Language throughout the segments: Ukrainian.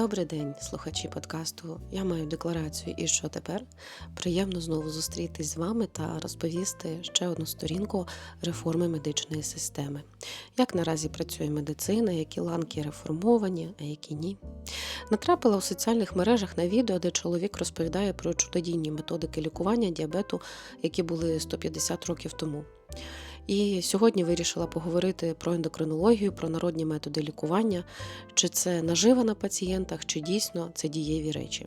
Добрий день, слухачі подкасту. Я маю декларацію і що тепер? Приємно знову зустрітись з вами та розповісти ще одну сторінку реформи медичної системи. Як наразі працює медицина, які ланки реформовані, а які ні. Натрапила у соціальних мережах на відео, де чоловік розповідає про чудодійні методики лікування діабету, які були 150 років тому. І сьогодні вирішила поговорити про ендокринологію, про народні методи лікування, чи це нажива на пацієнтах, чи дійсно це дієві речі.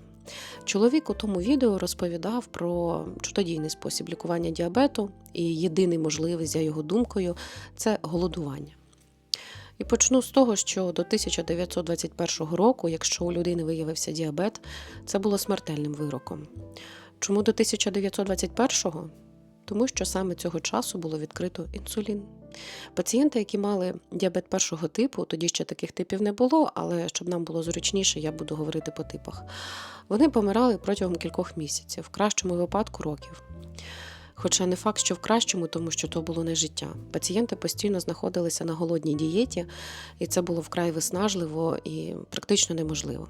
Чоловік у тому відео розповідав про чудодійний спосіб лікування діабету, і єдиний можливий, за його думкою, це голодування. І почну з того, що до 1921 року, якщо у людини виявився діабет, це було смертельним вироком. Чому до 1921-го? Тому що саме цього часу було відкрито інсулін. Пацієнти, які мали діабет першого типу, тоді ще таких типів не було, але щоб нам було зручніше, я буду говорити по типах. Вони помирали протягом кількох місяців, в кращому випадку років. Хоча не факт, що в кращому, тому що то було не життя. Пацієнти постійно знаходилися на голодній дієті, і це було вкрай виснажливо і практично неможливо.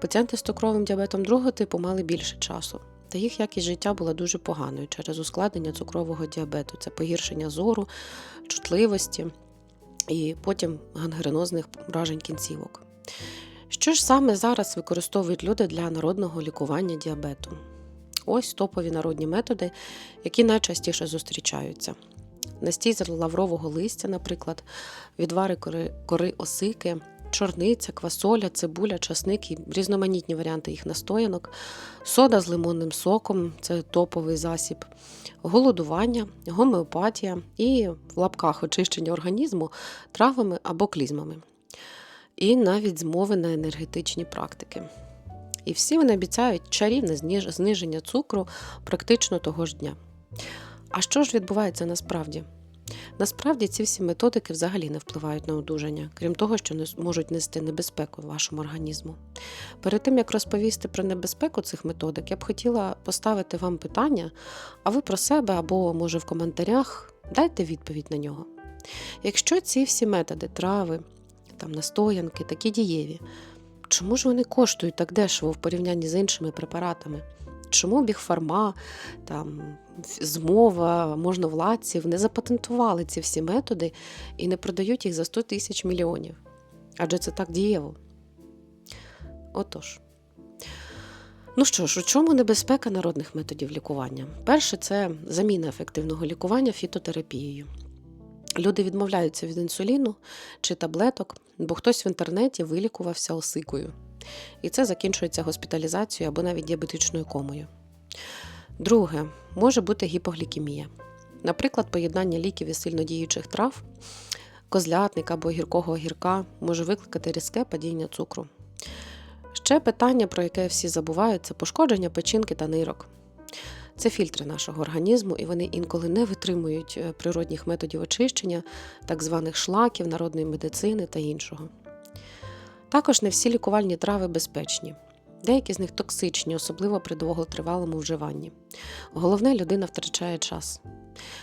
Пацієнти з цукровим діабетом другого типу мали більше часу. Та їх якість життя була дуже поганою через ускладнення цукрового діабету. Це погіршення зору, чутливості і потім гангренозних вражень кінцівок. Що ж саме зараз використовують люди для народного лікування діабету? Ось топові народні методи, які найчастіше зустрічаються. Настій з лаврового листя, наприклад, відвари кори, кори осики, чорниця, квасоля, цибуля, часник і різноманітні варіанти їх настоянок, сода з лимонним соком це топовий засіб, голодування, гомеопатія і в лапках очищення організму травами або клізмами. І навіть змови на енергетичні практики. І всі вони обіцяють чарівне зниження цукру практично того ж дня. А що ж відбувається насправді? Насправді ці всі методики взагалі не впливають на одужання, крім того, що не можуть нести небезпеку вашому організму. Перед тим як розповісти про небезпеку цих методик, я б хотіла поставити вам питання, а ви про себе або, може, в коментарях дайте відповідь на нього. Якщо ці всі методи, трави, там настоянки, такі дієві, чому ж вони коштують так дешево в порівнянні з іншими препаратами? Чому бігфарма, там, змова, можновладців не запатентували ці всі методи і не продають їх за 100 тисяч мільйонів? Адже це так дієво. Отож. Ну що ж, у чому небезпека народних методів лікування? Перше, це заміна ефективного лікування фітотерапією. Люди відмовляються від інсуліну чи таблеток, бо хтось в інтернеті вилікувався осикою. І це закінчується госпіталізацією або навіть діабетичною комою. Друге, може бути гіпоглікемія. Наприклад, поєднання ліків і сильнодіючих трав, козлятника або гіркого гірка може викликати різке падіння цукру. Ще питання, про яке всі забувають, це пошкодження печінки та нирок. Це фільтри нашого організму, і вони інколи не витримують природних методів очищення, так званих шлаків, народної медицини та іншого. Також не всі лікувальні трави безпечні. Деякі з них токсичні, особливо при довготривалому вживанні. Головне, людина втрачає час.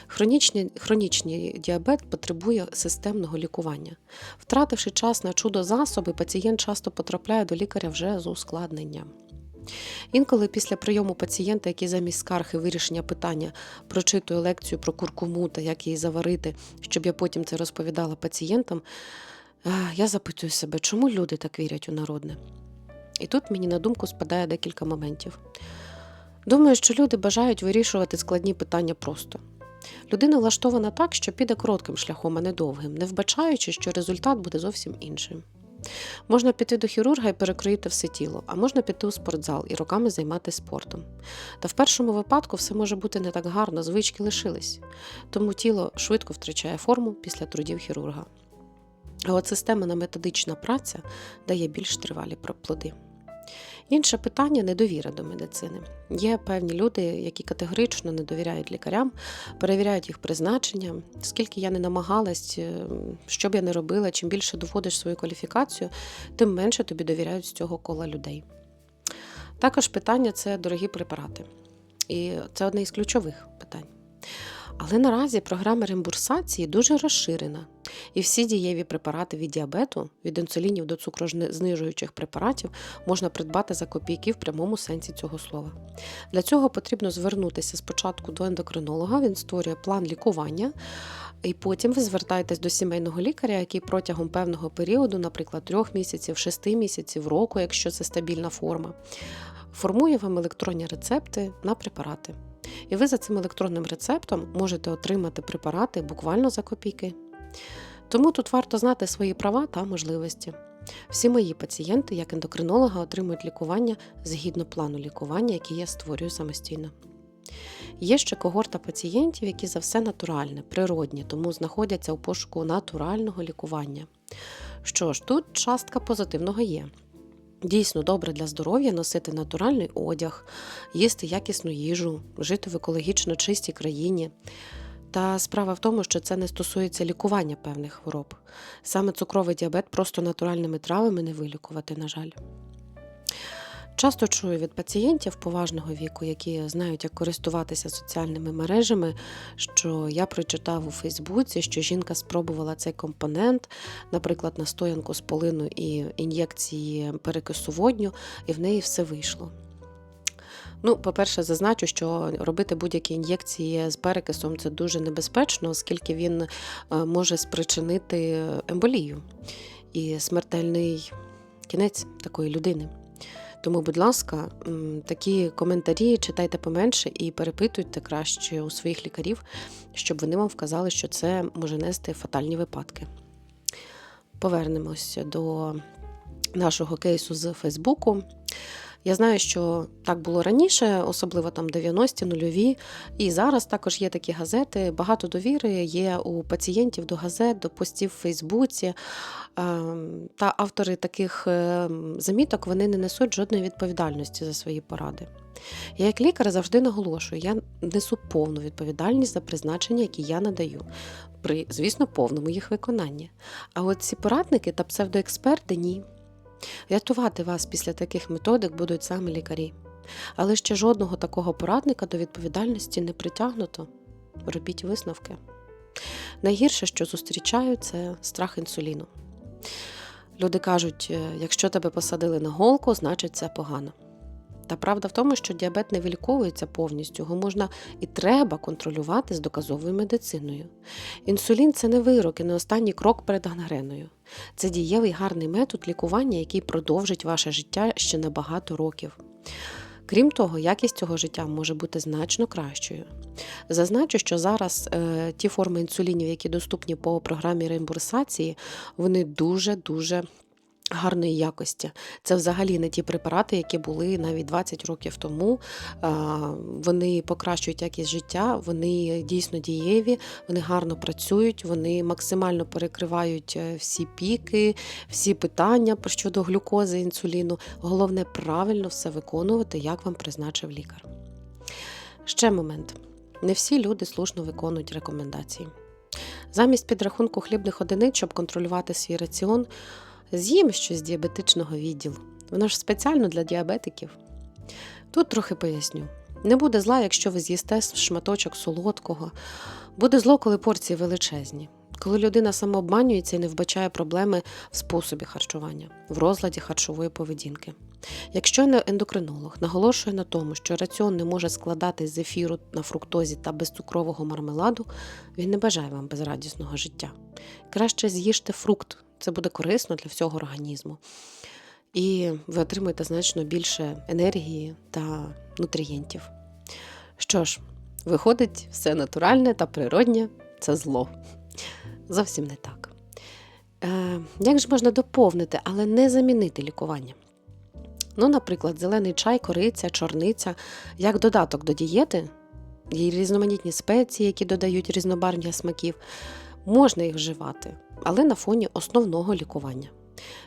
Хронічний, хронічний діабет потребує системного лікування. Втративши час на чудо-засоби, пацієнт часто потрапляє до лікаря вже з ускладненням. Інколи після прийому пацієнта, який замість скарг і вирішення питання прочитує лекцію про куркуму та як її заварити, щоб я потім це розповідала пацієнтам, я запитую себе, чому люди так вірять у народне? І тут мені на думку спадає декілька моментів. Думаю, що люди бажають вирішувати складні питання просто. Людина влаштована так, що піде коротким шляхом, а не довгим, не вбачаючи, що результат буде зовсім іншим. Можна піти до хірурга і перекроїти все тіло, а можна піти у спортзал і роками займатися спортом. Та в першому випадку все може бути не так гарно, звички лишились, тому тіло швидко втрачає форму після трудів хірурга. От системна методична праця дає більш тривалі плоди. Інше питання недовіра до медицини. Є певні люди, які категорично не довіряють лікарям, перевіряють їх призначення. Скільки я не намагалась, що б я не робила, чим більше доводиш свою кваліфікацію, тим менше тобі довіряють з цього кола людей. Також питання це дорогі препарати. І це одне із ключових. Але наразі програма реімбурсації дуже розширена, і всі дієві препарати від діабету, від інсулінів до цукрознижуючих препаратів можна придбати за копійки в прямому сенсі цього слова. Для цього потрібно звернутися спочатку до ендокринолога, він створює план лікування, і потім ви звертаєтесь до сімейного лікаря, який протягом певного періоду, наприклад, трьох місяців, шести місяців, року, якщо це стабільна форма, формує вам електронні рецепти на препарати. І ви за цим електронним рецептом можете отримати препарати буквально за копійки. Тому тут варто знати свої права та можливості. Всі мої пацієнти, як ендокринолога, отримують лікування згідно плану лікування, який я створюю самостійно. Є ще когорта пацієнтів, які за все натуральне, природні, тому знаходяться у пошуку натурального лікування. Що ж, тут частка позитивного є. Дійсно добре для здоров'я носити натуральний одяг, їсти якісну їжу, жити в екологічно чистій країні. Та справа в тому, що це не стосується лікування певних хвороб. Саме цукровий діабет просто натуральними травами не вилікувати, на жаль. Часто чую від пацієнтів поважного віку, які знають, як користуватися соціальними мережами, що я прочитав у Фейсбуці, що жінка спробувала цей компонент, наприклад, настоянку з полину і ін'єкції перекису водню, і в неї все вийшло. Ну, по-перше, зазначу, що робити будь-які ін'єкції з перекисом це дуже небезпечно, оскільки він е, може спричинити емболію і смертельний кінець такої людини. Тому, будь ласка, такі коментарі читайте поменше і перепитуйте краще у своїх лікарів, щоб вони вам вказали, що це може нести фатальні випадки. Повернемося до нашого кейсу з Фейсбуку. Я знаю, що так було раніше, особливо там 90-ті, нульові. І зараз також є такі газети. Багато довіри є у пацієнтів до газет, до постів в Фейсбуці. Ем, та автори таких ем, заміток вони не несуть жодної відповідальності за свої поради. Я, як лікар, завжди наголошую, я несу повну відповідальність за призначення, які я надаю, при, звісно, повному їх виконанні. А от ці порадники та псевдоексперти ні. Рятувати вас після таких методик будуть саме лікарі. Але ще жодного такого порадника до відповідальності не притягнуто. Робіть висновки. Найгірше, що зустрічаю, це страх інсуліну. Люди кажуть, «Е, якщо тебе посадили на голку, значить це погано. Та правда в тому, що діабет не виліковується повністю, його можна і треба контролювати з доказовою медициною. Інсулін це не вирок і не останній крок перед гангреною. Це дієвий гарний метод лікування, який продовжить ваше життя ще на багато років. Крім того, якість цього життя може бути значно кращою. Зазначу, що зараз е, ті форми інсулінів, які доступні по програмі реімбурсації, вони дуже-дуже гарної якості. Це взагалі не ті препарати, які були навіть 20 років тому. Вони покращують якість життя, вони дійсно дієві, вони гарно працюють, вони максимально перекривають е, всі піки, всі питання щодо глюкози, інсуліну. Головне правильно все виконувати, як вам призначив лікар. Ще момент: не всі люди слушно виконують рекомендації. Замість підрахунку хлібних одиниць, щоб контролювати свій раціон, З'їм щось з діабетичного відділу. Воно ж спеціально для діабетиків. Тут трохи поясню. Не буде зла, якщо ви з'їсте шматочок солодкого. Буде зло, коли порції величезні, коли людина самообманюється і не вбачає проблеми в способі харчування, в розладі харчової поведінки. Якщо ендокринолог наголошує на тому, що раціон не може складатись з ефіру на фруктозі та безцукрового мармеладу, він не бажає вам безрадісного життя. Краще з'їжте фрукт, це буде корисно для всього організму. І ви отримаєте значно більше енергії та нутрієнтів. Що ж, виходить, все натуральне та природнє це зло. Зовсім не так. Е, Як ж можна доповнити, але не замінити лікування? Ну, наприклад, зелений чай, кориця, чорниця, як додаток до дієти, є різноманітні спеції, які додають різнобарв'я смаків, можна їх вживати, але на фоні основного лікування.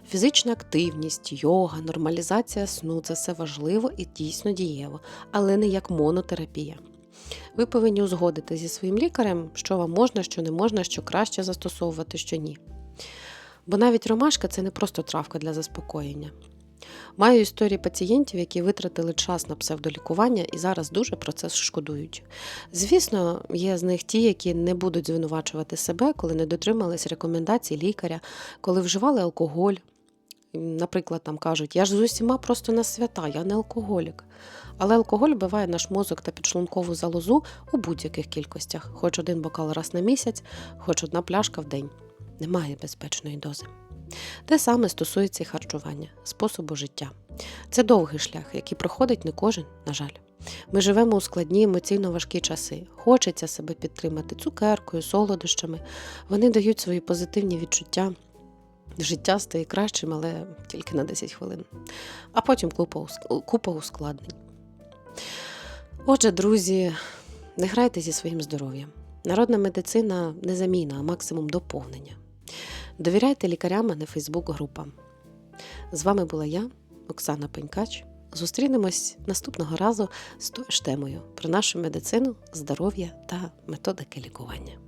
Фізична активність, йога, нормалізація сну це все важливо і дійсно дієво, але не як монотерапія. Ви повинні узгодити зі своїм лікарем, що вам можна, що не можна, що краще застосовувати, що ні. Бо навіть ромашка це не просто травка для заспокоєння. Маю історії пацієнтів, які витратили час на псевдолікування і зараз дуже про це шкодують. Звісно, є з них ті, які не будуть звинувачувати себе, коли не дотримались рекомендацій лікаря, коли вживали алкоголь. Наприклад, там кажуть, я ж з усіма просто на свята, я не алкоголік. Але алкоголь вбиває наш мозок та підшлункову залозу у будь-яких кількостях, хоч один бокал раз на місяць, хоч одна пляшка в день. Немає безпечної дози. Те саме стосується і харчування, способу життя. Це довгий шлях, який проходить не кожен, на жаль. Ми живемо у складні емоційно важкі часи. Хочеться себе підтримати цукеркою, солодощами. Вони дають свої позитивні відчуття. Життя стає кращим, але тільки на 10 хвилин. А потім купа, ускладнень. Отже, друзі, не грайте зі своїм здоров'ям. Народна медицина не заміна, а максимум доповнення. Довіряйте лікарям, а не Фейсбук-групам. З вами була я, Оксана Пенькач. Зустрінемось наступного разу з тою ж темою про нашу медицину, здоров'я та методики лікування.